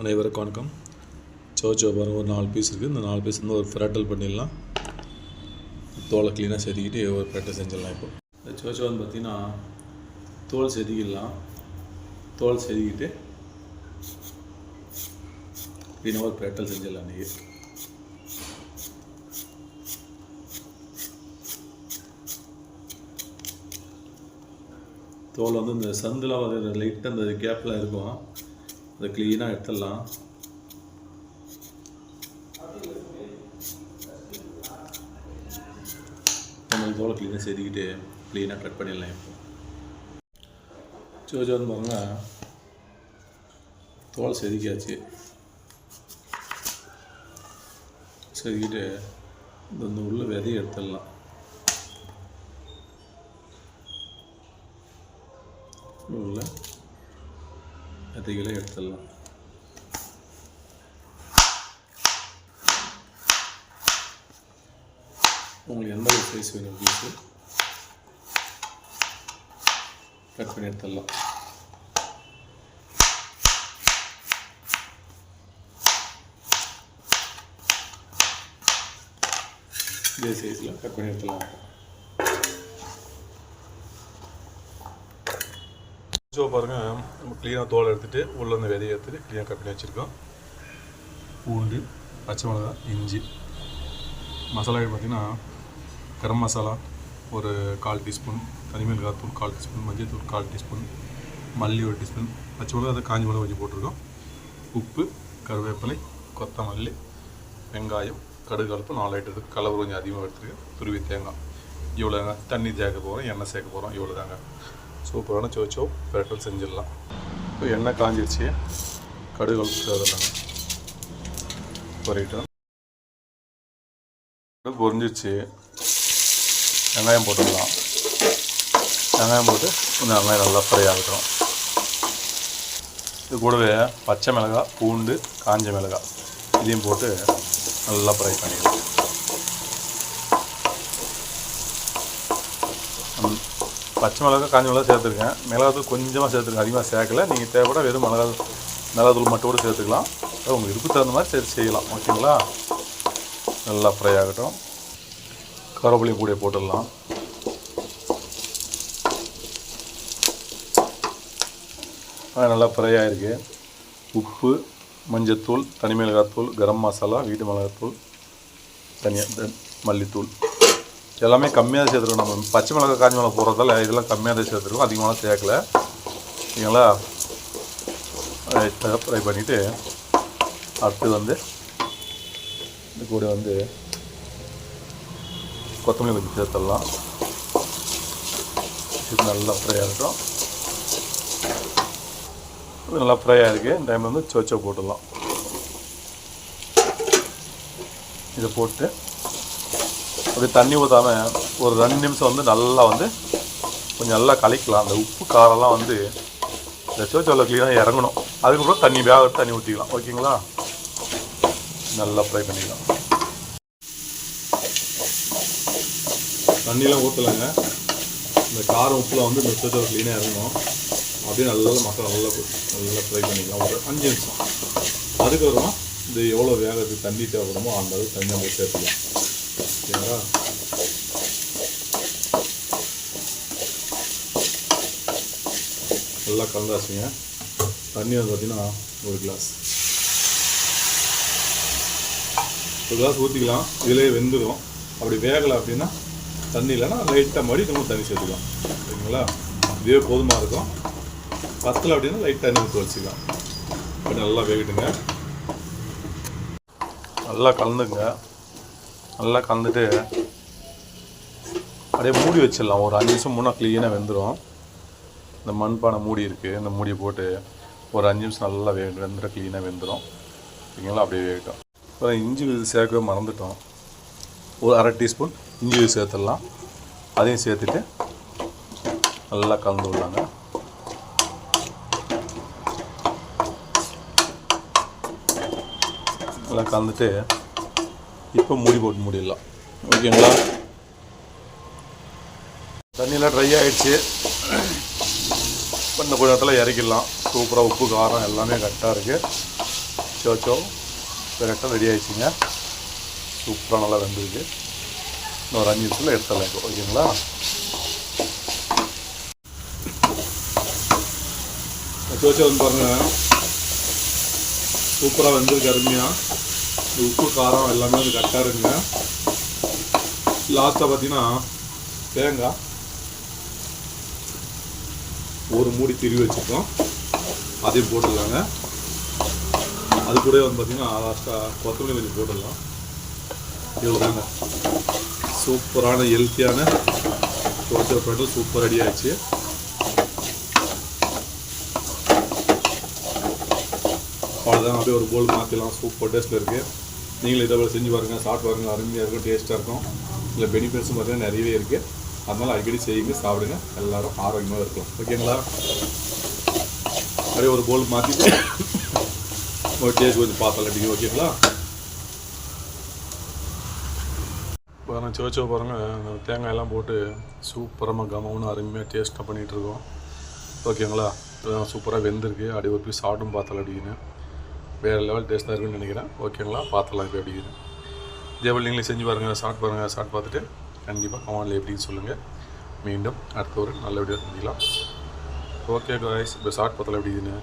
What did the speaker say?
அனைவருக்கும் வணக்கம். சோச்சோ பாருங்க ஒரு நாலு பீஸ் இருக்குது இந்த நாலு பீஸ் வந்து ஒரு ஃப்ராட்டல் பண்ணிடலாம். தோலை க்ளீனாக செதுக்கிட்டு ஒரு ஃப்ராட்டல் செஞ்சிடலாம் இப்போ. இந்த சோச்சோ வந்து பார்த்திங்கன்னா தோல் செதுக்கிடலாம். தோல் செதுக்கிட்டு க்ளீனாக ஒரு ஃப்ராட்டல் செஞ்சிடலாம் இன்றைக்கி தோல் வந்து இந்த சந்தில் வந்து லைட்டாக அந்த கேப்பில் இருக்கும். அதை க்ளீனாக எடுத்துடலாம். நம்மளுக்கு தோலை க்ளீனாக செதுக்கிட்டு க்ளீனாக கட் பண்ணிடலாம் இப்போ. சோஜோ வந்து பாருங்க தோல் செதுக்கியாச்சு. செதுக்கிட்டு இந்த இந்த உள்ள விதையை எடுத்துடலாம். உள்ள விதைகளை எடுத்துடலாம். உங்களுக்கு எந்த ஒரு சைஸ் வேணும் பீஸு கட் பண்ணி எடுத்துடலாம். இதே சைஸில் கட் பண்ணி எடுத்துடலாம். ஸோ பாருங்கள் நம்ம க்ளீனாக தோலை எடுத்துகிட்டு உள்ள இந்த விதையை எடுத்துகிட்டு க்ளீனாக கட் பண்ணி வச்சுருக்கோம். பூண்டு பச்சை மிளகா இஞ்சி. மசாலா பார்த்திங்கன்னா கரம் மசாலா ஒரு கால் டீஸ்பூன் தனிமிளகாய் தூள் கால் டீஸ்பூன் மஞ்சள் தூள் கால் டீஸ்பூன் மல்லி ஒரு டீஸ்பூன் பச்சை மிளகா அதை காஞ்சி மிளகா கொஞ்சம் போட்டிருக்கோம். உப்பு கருவேப்பிலை கொத்தமல்லி வெங்காயம் கடுகு கலப்பு நாலு ஐட்டம் இருக்குது கலர் கொஞ்சம் அதிகமாக எடுத்துருக்கேன் துருவி தேங்காய். இவ்வளோங்க தண்ணி சேர்க்க போகிறோம் எண்ணெய் சேர்க்க போகிறோம் இவ்வளோ தாங்க சூப்பரான சோச்சோ பிரட்டல் செஞ்சிடலாம். இப்போ எண்ணெய் காஞ்சிருச்சு. கடுகு அதெல்லாம் பொறிட்டோம். பொரிஞ்சிருச்சு வெங்காயம் போட்டுடலாம். வெங்காயம் போட்டு கொஞ்சம் வெங்காயம் நல்லா ஃப்ரை ஆகட்டும். இது கூடவே பச்சை மிளகாய் பூண்டு காஞ்ச மிளகாய் இதையும் போட்டு நல்லா ஃப்ரை பண்ணிக்கலாம் ம், பச்சை மிளகாய் காஞ்ச மிளகா சேர்த்துருக்கேன். மிளகாத்தூள் கொஞ்சமாக சேர்த்துருக்கேன். அதிகமாக சேர்க்கல. நீங்கள் தேவைப்பட வெறும் மிளகா மிளகாத்தூள் மட்டும் கூட சேர்த்துக்கலாம். அது உங்கள் விருப்பத்துக்கு தகுந்த மாதிரி சேர்த்து செய்யலாம். ஓகேங்களா? நல்லா ஃப்ரை ஆகட்டும். கருவேப்பிலையும் கூட போட்டுடலாம். நல்லா ஃப்ரை ஆகிருக்கு உப்பு மஞ்சத்தூள் தனி மிளகாத்தூள் கரம் மசாலா வீட்டு மிளகாத்தூள் தனியாக த- மல்லித்தூள். எல்லாமே கம்மியாக தான் சேர்த்துருக்கோம். நம்ம பச்சை மிளகா காஞ்சி மிளகா போடுறதால இதெல்லாம் கம்மியாக தான் சேர்த்துருக்கோம். அதிகமாக சேர்க்கல. சரிங்களா ஃப்ரை பண்ணிவிட்டு அடுத்து வந்து இது கூட வந்து கொத்தமல்லி கொஞ்சம் சேர்த்துடலாம். இது நல்லா ஃப்ரை ஆகட்டும் இது நல்லா ஃப்ரை ஆகிருக்கு இந்த டைம் வந்து சோச்சோ போட்டுடலாம். இதை போட்டு அப்படியே தண்ணி ஊற்றாமல் ஒரு ரெண்டு நிமிஷம் வந்து நல்லா வந்து கொஞ்சம் நல்லா கலக்கலாம் அந்த உப்பு காரம்லாம் வந்து இந்த சோச்சோவில் க்ளீனாக இறங்கணும். அதுக்கப்புறம் தண்ணி வேக தண்ணி ஊற்றிக்கலாம் ஓகேங்களா? நல்லா ஃப்ரை பண்ணிக்கலாம். தண்ணியெலாம் ஊற்றலைங்க இந்த காரம் உப்பில் வந்து இந்த சோச்சோ க்ளீனாக இறங்கணும். அப்படியே நல்லா மசாலா நல்லா நல்லா ஃப்ரை பண்ணிக்கலாம். ஒரு அஞ்சு நிமிஷம். அதுக்கப்புறம் இது எவ்வளோ வேகத்துக்கு தண்ணி தேவைப்படுமோ அந்த அளவுக்கு தண்ணி நம்ம சேர்த்துக்கலாம். ஓகேங்களா நல்லா கலந்தாச்சுங்க. தண்ணி வந்து பார்த்தீங்கன்னா ஒரு கிளாஸ் ஒரு கிளாஸ் ஊற்றிக்கலாம் இதிலே வெந்துடும் அப்படி வேகலை அப்படின்னா தண்ணி இல்லைன்னா லைட்டாக மாதிரி நம்ம தண்ணி சேர்த்துக்கலாம். சரிங்களா? இதுவே போதுமாக இருக்கும். பத்தலை அப்படின்னா லைட்டாக தண்ணி ஊற்றி வச்சுக்கலாம். அப்படி நல்லா வேகட்டுங்க. நல்லா கலந்துங்க. நல்லா கலந்துட்டு அப்படியே மூடி வச்சிடலாம். ஒரு அஞ்சு நிமிஷம் முன்னே க்ளீனாக வெந்துடும் இந்த மண்பானை மூடி இருக்குது இந்த மூடியை போட்டு ஒரு அஞ்சு நிமிஷம் நல்லா வே வெந்துட க்ளீனாக வெந்துடும் ஓகேங்களா அப்படியே வேகட்டும். அப்புறம் இஞ்சி விழுது சேர்க்கவே மறந்துட்டோம். ஒரு அரை டீஸ்பூன் இஞ்சி விழுது சேர்த்துடலாம். அதையும் சேர்த்துட்டு நல்லா கலந்து விடலாங்க. நல்லா கலந்துட்டு இப்போ மூடி போட்டு மூடிடலாம். ஓகேங்களா? தண்ணியெலாம் ட்ரை ஆகிடுச்சு இப்போ இந்த கொஞ்ச நேரத்தில் இறக்கிடலாம். சூப்பராக உப்பு காரம் எல்லாமே கரெக்டாக இருக்குது சோச்சோ கரெக்டாக ரெடி ஆகிடுச்சிங்க சூப்பராக நல்லா வெந்திருக்கு. இன்னும் ஒரு அஞ்சு நிமிஷத்தில் எடுத்துடலாம் ஓகேங்களா? சோச்சோ வந்து பாருங்கள் சூப்பராக வெந்திருக்கு அருமையாக உப்பு காரம் எல்லாமே வந்து கரெக்டாக இருக்குங்க. லாஸ்ட்டாக பார்த்தீங்கன்னா தேங்காய். ஒரு மூடி திருவி வச்சுருக்கோம். அதையும் போட்டுடலாங்க. அது கூட வந்து பார்த்திங்கன்னா லாஸ்ட்டாக கொத்தமல்லி கொஞ்சம் போட்டுடலாம். இவ்வளோதாங்க சூப்பரான ஹெல்த்தியான தோசை பண்ணல் சூப்பர் ரெடி ஆயிடுச்சு. அவ்வளோதான் அப்படியே ஒரு போல் மாற்றிடலாம் சூப்பர் டேஸ்ட்டில் இருக்குது நீங்களும் இதை போல் செஞ்சு பாருங்கள் சாப்பிட்டு பாருங்கள் அருமையாக இருக்கும் டேஸ்ட்டாக இருக்கும். இல்லை பெனிஃபிட்ஸும் பார்த்தீங்கன்னா நிறையவே இருக்குது அதனால் அடிக்கடி செய்யுங்க சாப்பிடுங்க. எல்லோரும் ஆரோக்கியமாக இருக்கலாம். ஓகேங்களா அப்படியே ஒரு போல் மாற்றி ஒரு டேஸ்ட் கொஞ்சம் பார்த்தலாம் அப்படிங்க ஓகேங்களா பாருங்கள் சிவச்சோ பாருங்கள் தேங்காய் எல்லாம் போட்டு சூப்பரமாக கமவுன்னு அருமையாக டேஸ்ட்டாக பண்ணிகிட்ருக்கோம் ஓகேங்களா சூப்பராக வெந்திருக்கு. அப்படியே ஒரு பீஸ் சாப்பிட்டும் பார்த்தலாம் அப்படின்னு வேறு லெவல் டேஸ்ட்டாக இருக்குன்னு நினைக்கிறேன். ஓகேங்களா பார்த்துலாம் இப்போ எப்படின்னு இதேபோல் நீங்களே செஞ்சு பாருங்கள் சாப்பிட்டு பாருங்கள் சாப்பிட்டு பார்த்துட்டு கண்டிப்பாக கமெண்டில் எப்படின்னு சொல்லுங்கள் மீண்டும் அடுத்த ஒரு நல்ல வீடியோ சந்திக்கலாம். ஓகே காய்ஸ் இப்போ ஷார்ட் பார்த்தலாம் எப்படின்னு